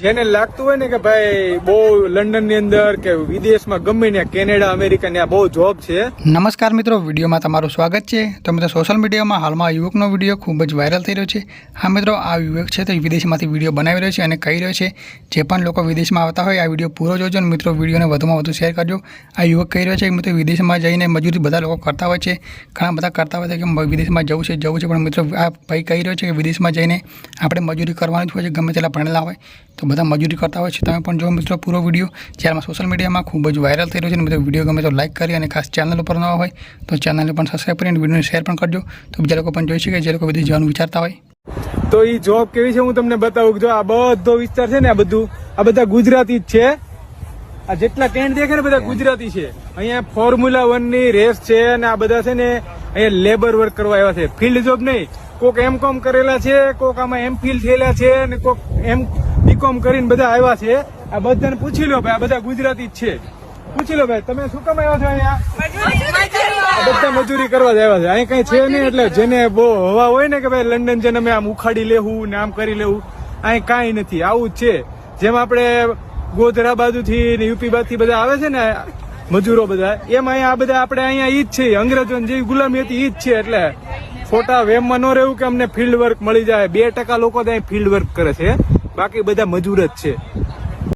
જેને લાગતું હોય ને કે ભાઈ બહુ લંડનની અંદર કે વિદેશમાં ગમે ત્યાં કેનેડા, અમેરિકા ત્યાં બહુ જોબ છે. નમસ્કાર મિત્રો, વિડીયોમાં તમારું સ્વાગત છે. તો મિત્રો સોશિયલ મીડિયામાં હાલમાં યુવકનો વીડિયો ખૂબ જ વાયરલ થઈ રહ્યો છે. હા મિત્રો, આ યુવક છે તો વિદેશમાંથી વીડિયો બનાવી રહ્યો છે અને કહી રહ્યો છે, જે પણ લોકો વિદેશમાં આવતા હોય, આ વીડિયો પૂરો જોજો અને મિત્રો, વિડીયોને વધુમાં વધુ શેર કરજો. આ યુવક કહી રહ્યો છે કે મિત્રો, વિદેશમાં જઈને મજૂરી બધા લોકો કરતા હોય છે. ઘણા બધા કરતા હોય છે કે વિદેશમાં જવું છે જવું છે, પણ મિત્રો, આ ભાઈ કહી રહ્યો છે કે વિદેશમાં જઈને આપણે મજૂરી કરવાની જ હોય છે, ગમે તેટલા ભણેલા હોય. તો બધા મજૂરી કરતા હોય છે. તમે પણ જો મિત્રો પૂરો વીડિયો. જ્યારે સોશિયલ મીડિયામાં ખૂબ જ વાયરલ થઈ રહ્યો છે મિત્રો વીડિયો ગમે તો લાઇક કરી અને ખાસ ચેનલ ઉપર નવા હોય તો ચેનલને પણ સબસ્ક્રાઈબ કરીને વિડીયોને શેર પણ કરજો. તો બીજા લોકો પણ જોઈ શકે, જે લોકો બધી જવાનું વિચારતા હોય. તો એ જોબ કેવી છે હું તમને બતાવું જો આ બધો વિસ્તાર છે ને આ બધું, આ બધા ગુજરાતી જ છે. આ જેટલા ટેન્ટ દેખે ને બધા ગુજરાતી છે. અહીંયા ફોર્મ્યુલા વનની રેસ છે અને આ બધા છે ને અહીંયા લેબર વર્ક કરવા આવ્યા છે. ફિલ્ડ જોબ નહીં. કોક એમ કોમ કરેલા છે, કોક આમાં એમ ફિલ થયેલા છે અને કોક એમ બીકોમ કરીને બધા આવ્યા છે. આ બધાને પૂછી લો ભાઈ, આ બધા ગુજરાતી જ છે. પૂછી લો ભાઈ, તમે શું કામ આવ્યા છો અહીંયા? બધા મજૂરી કરવા જ આવ્યા છે. અહીં કઈ છે નહીં, એટલે જેને બહુ હવા હોય ને કે ભાઈ લંડન જેને અમે આમ ઉખાડી લેવું ને આમ કરી લેવું, અહીં કાંઈ નથી. આવું જ છે. જેમ આપણે ગોધરા બાજુથી ને યુપી બાજુથી બધા આવે છે ને મજૂરો બધા, એમ અહીંયા આ બધા આપણે અહીંયા ઈ જ છે. અંગ્રેજો જેવી ગુલામી હતી ઈ જ છે, એટલે ખોટા વેમમાં ન રહેવું કે અમને ફિલ્ડ વર્ક મળી જાય. બે ટકા લોકો ત્યાં ફિલ્ડ વર્ક કરે છે. બાકી બધા મજૂર જ છે.